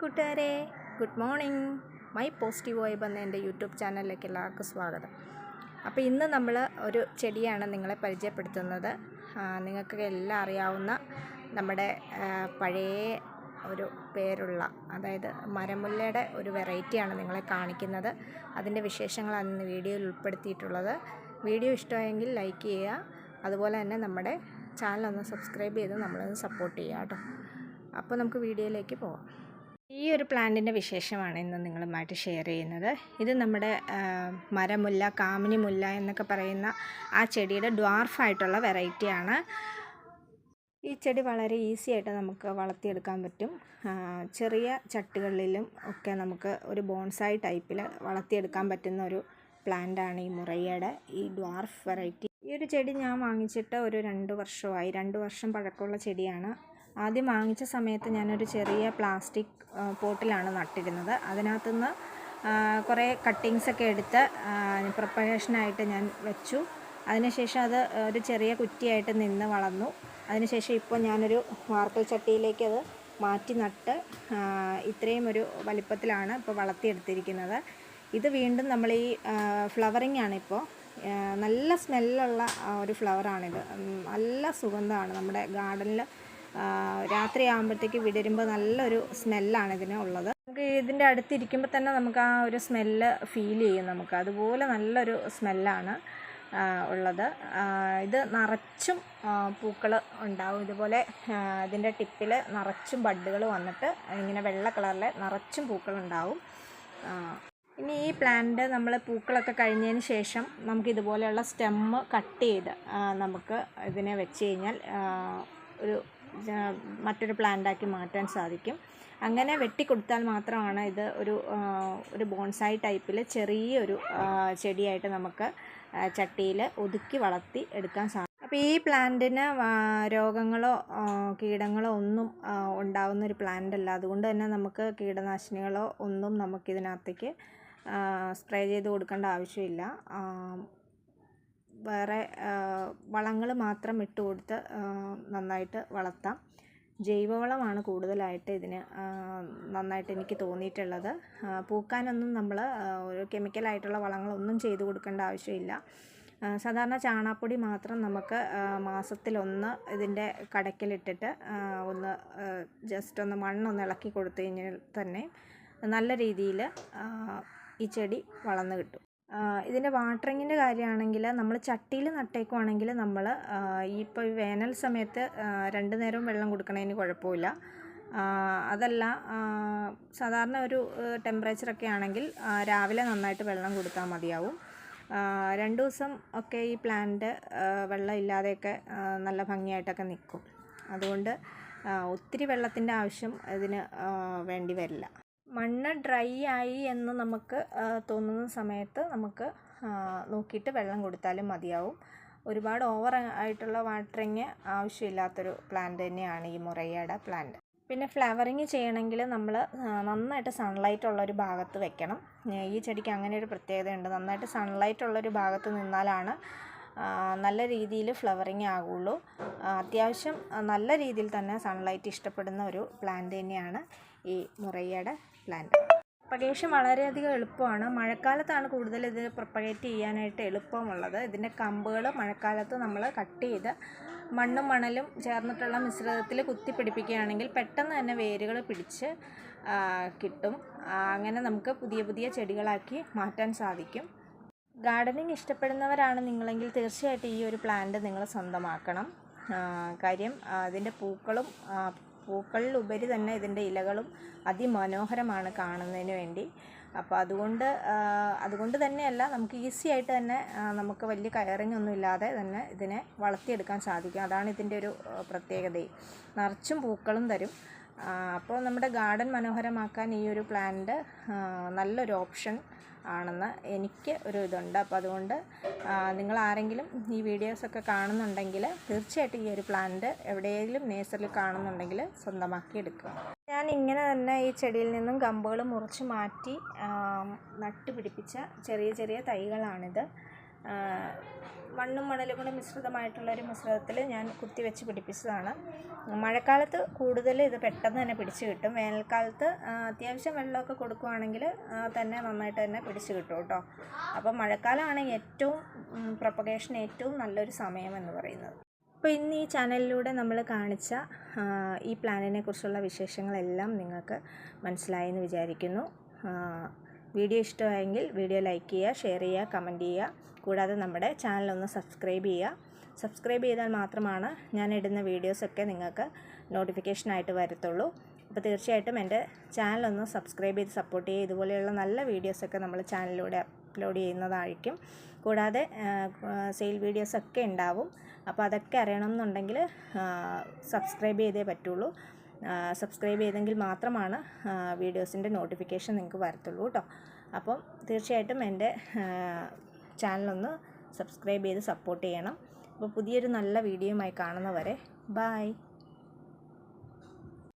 കൂട്ടുകാരെ good morning. My positive vibe എന്ന എന്റെ യൂട്യൂബ് ചാനലിലേക്ക് എല്ലാവർക്കും സ്വാഗതം. അപ്പോൾ ഇന്ന് നമ്മൾ ഒരു ചെടിയാണ് നിങ്ങളെ പരിചയപ്പെടുത്തുന്നത്. നിങ്ങൾക്ക് എല്ലാം അറിയാവുന്ന നമ്മുടെ പഴയ ഒരു പേരുള്ള അതായത് മരമുല്ലയുടെ ഒരു വെറൈറ്റിയാണ് നിങ്ങളെ കാണിക്കുന്നത്. അതിന്റെ വിശേഷങ്ങളാണ് ഇന്ന് വീഡിയോയിൽ ഉൾപ്പെടുത്തിയിട്ടുള്ളത്. വീഡിയോ ഇഷ്ടമായെങ്കിൽ ലൈക്ക് ചെയ്യുക. അതുപോലെ തന്നെ നമ്മുടെ ചാനൽ ഒന്ന് സബ്സ്ക്രൈബ് ചെയ്ത് നമ്മളൊന്ന് സപ്പോർട്ട് ചെയ്യുക കേട്ടോ. അപ്പോൾ നമുക്ക് വീഡിയോയിലേക്ക് പോവാം. ഈ ഒരു പ്ലാന്റിന്റെ വിശേഷമാണ് ഇന്ന് നിങ്ങളുമായിട്ട് ഷെയർ ചെയ്യുന്നത്. ഇത് നമ്മുടെ മരമുല്ല കാമിനി മുല്ല എന്നൊക്കെ പറയുന്ന ആ ചെടിയുടെ ഡ്വാർഫായിട്ടുള്ള വെറൈറ്റിയാണ് ഈ ചെടി വളരെ ഈസി ആയിട്ട് നമുക്ക് വളർത്തിയെടുക്കാൻ പറ്റും. ചെറിയ ചട്ടുകളിലും ഒക്കെ നമുക്ക് ഒരു ബോൺസായി ടൈപ്പിൽ വളർത്തിയെടുക്കാൻ പറ്റുന്ന ഒരു പ്ലാന്റാണ് ഈ മുറയുടെ ഈ ഡ്വാർഫ് വെറൈറ്റി. ഈ ഒരു ചെടി ഞാൻ വാങ്ങിച്ചിട്ട് ഒരു രണ്ട് വർഷമായി രണ്ട് വർഷം പഴക്കമുള്ള ചെടിയാണ്. ആദ്യം വാങ്ങിച്ച സമയത്ത് ഞാനൊരു ചെറിയ പ്ലാസ്റ്റിക് പോട്ടിലാണ് നട്ടിരുന്നത്. അതിനകത്തുനിന്ന് കുറേ കട്ടിങ്സൊക്കെ എടുത്ത് പ്രിപ്പറേഷനായിട്ട് ഞാൻ വെച്ചു. അതിനുശേഷം അത് ഒരു ചെറിയ കുറ്റിയായിട്ട് നിന്ന് വളർന്നു. അതിനുശേഷം ഇപ്പോൾ ഞാനൊരു വാർക്കൽ ചട്ടിയിലേക്ക് അത് മാറ്റി നട്ട് ഇത്രയും ഒരു വലിപ്പത്തിലാണ് ഇപ്പോൾ വളർത്തിയെടുത്തിരിക്കുന്നത്. ഇത് വീണ്ടും നമ്മൾ ഈ ഫ്ലവറിങ് ആണിപ്പോൾ നല്ല സ്മെല്ലുള്ള ഒരു ഫ്ലവറാണിത് നല്ല സുഗന്ധമാണ് നമ്മുടെ ഗാർഡനിൽ രാത്രി ആകുമ്പോഴത്തേക്ക് വിടരുമ്പോൾ നല്ലൊരു സ്മെല്ലാണ് ഇതിന് ഉള്ളത്. നമുക്ക് ഇതിന്റെ അടുത്തിരിക്കുമ്പോൾ തന്നെ നമുക്ക് ആ ഒരു സ്മെല്ല് ഫീൽ ചെയ്യും നമുക്ക്. അതുപോലെ നല്ലൊരു സ്മെല്ലാണ് ഉള്ളത്. ഇത് നിറച്ചും പൂക്കൾ ഉണ്ടാവും. ഇതുപോലെ ഇതിന്റെ ടിപ്പിൽ നിറച്ചും ബഡ്ഡുകൾ വന്നിട്ട് ഇങ്ങനെ വെള്ള കളറിൽ നിറച്ചും പൂക്കളുണ്ടാവും. ഇനി ഈ പ്ലാന്റ് നമ്മൾ പൂക്കളൊക്കെ കഴിഞ്ഞതിന് ശേഷം നമുക്ക് ഇതുപോലെയുള്ള സ്റ്റെമ്മ് കട്ട് ചെയ്ത് നമുക്ക് ഇതിനെ വെച്ച് കഴിഞ്ഞാൽ ഒരു മറ്റൊരു പ്ലാന്റാക്കി മാറ്റാൻ സാധിക്കും. അങ്ങനെ വെട്ടിക്കൊടുത്താൽ മാത്രമാണ് ഇത് ഒരു ഒരു ബോൺസായി ടൈപ്പിൽ ചെറിയൊരു ചെടിയായിട്ട് നമുക്ക് ചട്ടിയിൽ ഒതുക്കി വളർത്തി എടുക്കാൻ സാധിക്കും അപ്പോൾ ഈ പ്ലാന്റിന് രോഗങ്ങളോ കീടങ്ങളോ ഒന്നും ഉണ്ടാവുന്ന ഒരു പ്ലാന്റ് അല്ല. അതുകൊണ്ട് തന്നെ നമുക്ക് കീടനാശിനികളോ ഒന്നും നമുക്കിതിനകത്തേക്ക് സ്പ്രേ ചെയ്ത് കൊടുക്കേണ്ട ആവശ്യമില്ല. വേറെ വളങ്ങൾ മാത്രം ഇട്ട് കൊടുത്ത് നന്നായിട്ട് വളർത്താം. ജൈവവളമാണ് കൂടുതലായിട്ട് ഇതിന് നന്നായിട്ട് എനിക്ക് തോന്നിയിട്ടുള്ളത്. പൂക്കാനൊന്നും നമ്മൾ ഒരു കെമിക്കലായിട്ടുള്ള വളങ്ങളൊന്നും ചെയ്തു കൊടുക്കേണ്ട ആവശ്യമില്ല. സാധാരണ ചാണാപ്പൊടി മാത്രം നമുക്ക് മാസത്തിലൊന്ന് ഇതിന്റെ കടക്കിലിട്ടിട്ട് ഒന്ന് ജസ്റ്റ് ഒന്ന് മണ്ണൊന്ന് ഇളക്കി കൊടുത്തു കഴിഞ്ഞാൽ തന്നെ നല്ല രീതിയിൽ ഈ ചെടി വളർന്നു കിട്ടും. ഇതിന്റെ വാട്ടറിങ്ങിന്റെ കാര്യമാണെങ്കിൽ നമ്മൾ ചട്ടിയിൽ നട്ടേക്കുവാണെങ്കിൽ നമ്മൾ ഈ ഇപ്പോൾ വേനൽ സമയത്ത് രണ്ട് നേരവും വെള്ളം കൊടുക്കണതിന് കുഴപ്പമില്ല. അതല്ല സാധാരണ ഒരു ടെമ്പറേച്ചറൊക്കെ ആണെങ്കിൽ രാവിലെ നന്നായിട്ട് വെള്ളം കൊടുത്താൽ മതിയാവും. രണ്ട് ദിവസം ഒക്കെ ഈ പ്ലാന്റ് വെള്ളം ഇല്ലാതെയൊക്കെ നല്ല ഭംഗിയായിട്ടൊക്കെ നിൽക്കും. അതുകൊണ്ട് ഒത്തിരി വെള്ളത്തിന്റെ ആവശ്യം ഇതിന് വേണ്ടി വരില്ല. മണ്ണ് ഡ്രൈ ആയി എന്ന് നമുക്ക് തോന്നുന്ന സമയത്ത് നമുക്ക് നോക്കിയിട്ട് വെള്ളം കൊടുത്താലും മതിയാവും. ഒരുപാട് ഓവർ ആയിട്ടുള്ള വാട്ടറിങ് ആവശ്യമില്ലാത്തൊരു പ്ലാന്റ് തന്നെയാണ് ഈ മുറയ്യയുടെ പ്ലാന്റ് പിന്നെ ഫ്ലവറിങ് ചെയ്യണമെങ്കിൽ നമ്മൾ നന്നായിട്ട് സൺലൈറ്റ് ഉള്ളൊരു ഭാഗത്ത് വെക്കണം. ഈ ചെടിക്ക് അങ്ങനെ ഒരു പ്രത്യേകതയുണ്ട്. നന്നായിട്ട് സൺലൈറ്റ് ഉള്ളൊരു ഭാഗത്ത് നിന്നാലാണ് നല്ല രീതിയിൽ ഫ്ലവറിങ് ആകുള്ളൂ അത്യാവശ്യം നല്ല രീതിയിൽ തന്നെ സൺലൈറ്റ് ഇഷ്ടപ്പെടുന്ന ഒരു പ്ലാന്റ് തന്നെയാണ് ഈ മുറയ്യയുടെ പ്ലാന്റ് പ്രൊപ്പഗേഷൻ വളരെയധികം എളുപ്പമാണ്. മഴക്കാലത്താണ് കൂടുതൽ ഇത് പ്രൊപ്പഗേറ്റ് ചെയ്യാനായിട്ട് എളുപ്പമുള്ളത്. ഇതിന്റെ കമ്പുകൾ മഴക്കാലത്ത് നമ്മൾ കട്ട് ചെയ്ത് മണ്ണും മണലും ചേർന്നിട്ടുള്ള മിശ്രിതത്തിൽ കുത്തി പിടിപ്പിക്കുകയാണെങ്കിൽ പെട്ടെന്ന് തന്നെ വേരുകൾ പിടിച്ച് കിട്ടും. അങ്ങനെ നമുക്ക് പുതിയ പുതിയ ചെടികളാക്കി മാറ്റാൻ സാധിക്കും. ഗാർഡനിങ് ഇഷ്ടപ്പെടുന്നവരാണ് നിങ്ങളെങ്കിൽ തീർച്ചയായിട്ടും ഈ ഒരു പ്ലാന്റ് നിങ്ങൾ സ്വന്തമാക്കണം. കാര്യം അതിന്റെ പൂക്കളും പൂക്കളിലുപരി തന്നെ ഇതിന്റെ ഇലകളും അതിമനോഹരമാണ് കാണുന്നതിന് വേണ്ടി. അപ്പോൾ അതുകൊണ്ട് അതുകൊണ്ട് തന്നെയല്ല നമുക്ക് ഈസി ആയിട്ട് തന്നെ നമുക്ക് വലിയ കയറിങ് ഒന്നും ഇല്ലാതെ തന്നെ ഇതിനെ വളർത്തിയെടുക്കാൻ സാധിക്കും. അതാണ് ഇതിന്റെ ഒരു പ്രത്യേകത. നിറച്ചും പൂക്കളും തരും. അപ്പോൾ നമ്മുടെ ഗാർഡൻ മനോഹരമാക്കാൻ ഈ ഒരു പ്ലാന്റ് നല്ലൊരു ഓപ്ഷൻ. ആണെന്ന് എനിക്ക് ഒരു ഇതുണ്ട്. അപ്പോൾ അതുകൊണ്ട് നിങ്ങൾ ആരെങ്കിലും ഈ വീഡിയോസൊക്കെ കാണുന്നുണ്ടെങ്കിൽ തീർച്ചയായിട്ടും ഈ ഒരു പ്ലാന്റ് എവിടെയെങ്കിലും നേഴ്സറിൽ കാണുന്നുണ്ടെങ്കിൽ സ്വന്തമാക്കി എടുക്കുക. ഞാൻ ഇങ്ങനെ തന്നെ ഈ ചെടിയിൽ നിന്നും കമ്പുകൾ മുറിച്ച് മാറ്റി നട്ടുപിടിപ്പിച്ച ചെറിയ ചെറിയ തൈകളാണിത്. മണ്ണും മണലും കൂടെ മിശ്രിതമായിട്ടുള്ള ഒരു മിശ്രിതത്തിൽ ഞാൻ കുത്തി വെച്ച് പിടിപ്പിച്ചതാണ്. മഴക്കാലത്ത് കൂടുതൽ ഇത് പെട്ടെന്ന് തന്നെ പിടിച്ച് കിട്ടും. വേനൽക്കാലത്ത് അത്യാവശ്യം വെള്ളമൊക്കെ കൊടുക്കുവാണെങ്കിൽ തന്നെ നന്നായിട്ട് തന്നെ പിടിച്ച് കിട്ടും കേട്ടോ. അപ്പോൾ മഴക്കാലമാണ് ഏറ്റവും പ്രൊപ്പഗേഷൻ ഏറ്റവും നല്ലൊരു സമയം എന്ന് പറയുന്നത്. അപ്പോൾ ഇന്ന് ഈ ചാനലിലൂടെ നമ്മൾ കാണിച്ച ഈ പ്ലാനിനെ കുറിച്ചുള്ള വിശേഷങ്ങളെല്ലാം നിങ്ങൾക്ക് മനസ്സിലായെന്ന് വിചാരിക്കുന്നു. വീഡിയോ ഇഷ്ടമായെങ്കിൽ വീഡിയോ ലൈക്ക് ചെയ്യുക ഷെയർ ചെയ്യുക കമന്റ് ചെയ്യുക. കൂടാതെ നമ്മുടെ ചാനൽ ഒന്ന് സബ്സ്ക്രൈബ് ചെയ്യുക. സബ്സ്ക്രൈബ് ചെയ്താൽ മാത്രമാണ് ഞാൻ ഇടുന്ന വീഡിയോസൊക്കെ നിങ്ങൾക്ക് നോട്ടിഫിക്കേഷനായിട്ട് വരത്തുള്ളൂ. അപ്പോൾ തീർച്ചയായിട്ടും എന്റെ ചാനൽ ഒന്ന് സബ്സ്ക്രൈബ് ചെയ്ത് സപ്പോർട്ട് ചെയ്യുക. ഇതുപോലെയുള്ള നല്ല വീഡിയോസൊക്കെ നമ്മൾ ചാനലിലൂടെ അപ്ലോഡ് ചെയ്യുന്നതായിരിക്കും. കൂടാതെ സെയിൽ വീഡിയോസൊക്കെ ഉണ്ടാവും. അപ്പോൾ അതൊക്കെ അറിയണമെന്നുണ്ടെങ്കിൽ സബ്സ്ക്രൈബ് ചെയ്തേ പറ്റുള്ളൂ. സബ്സ്ക്രൈബ് ചെയ്തെങ്കിൽ മാത്രമാണ് വീഡിയോസിന്റെ നോട്ടിഫിക്കേഷൻ നിങ്ങൾക്ക് വരത്തുള്ളൂ കേട്ടോ അപ്പം തീർച്ചയായിട്ടും എന്റെ ചാനലൊന്ന് സബ്സ്ക്രൈബ് ചെയ്ത് സപ്പോർട്ട് ചെയ്യണം. അപ്പോൾ പുതിയൊരു നല്ല വീഡിയോയുമായി കാണുന്നവരെ ബായ്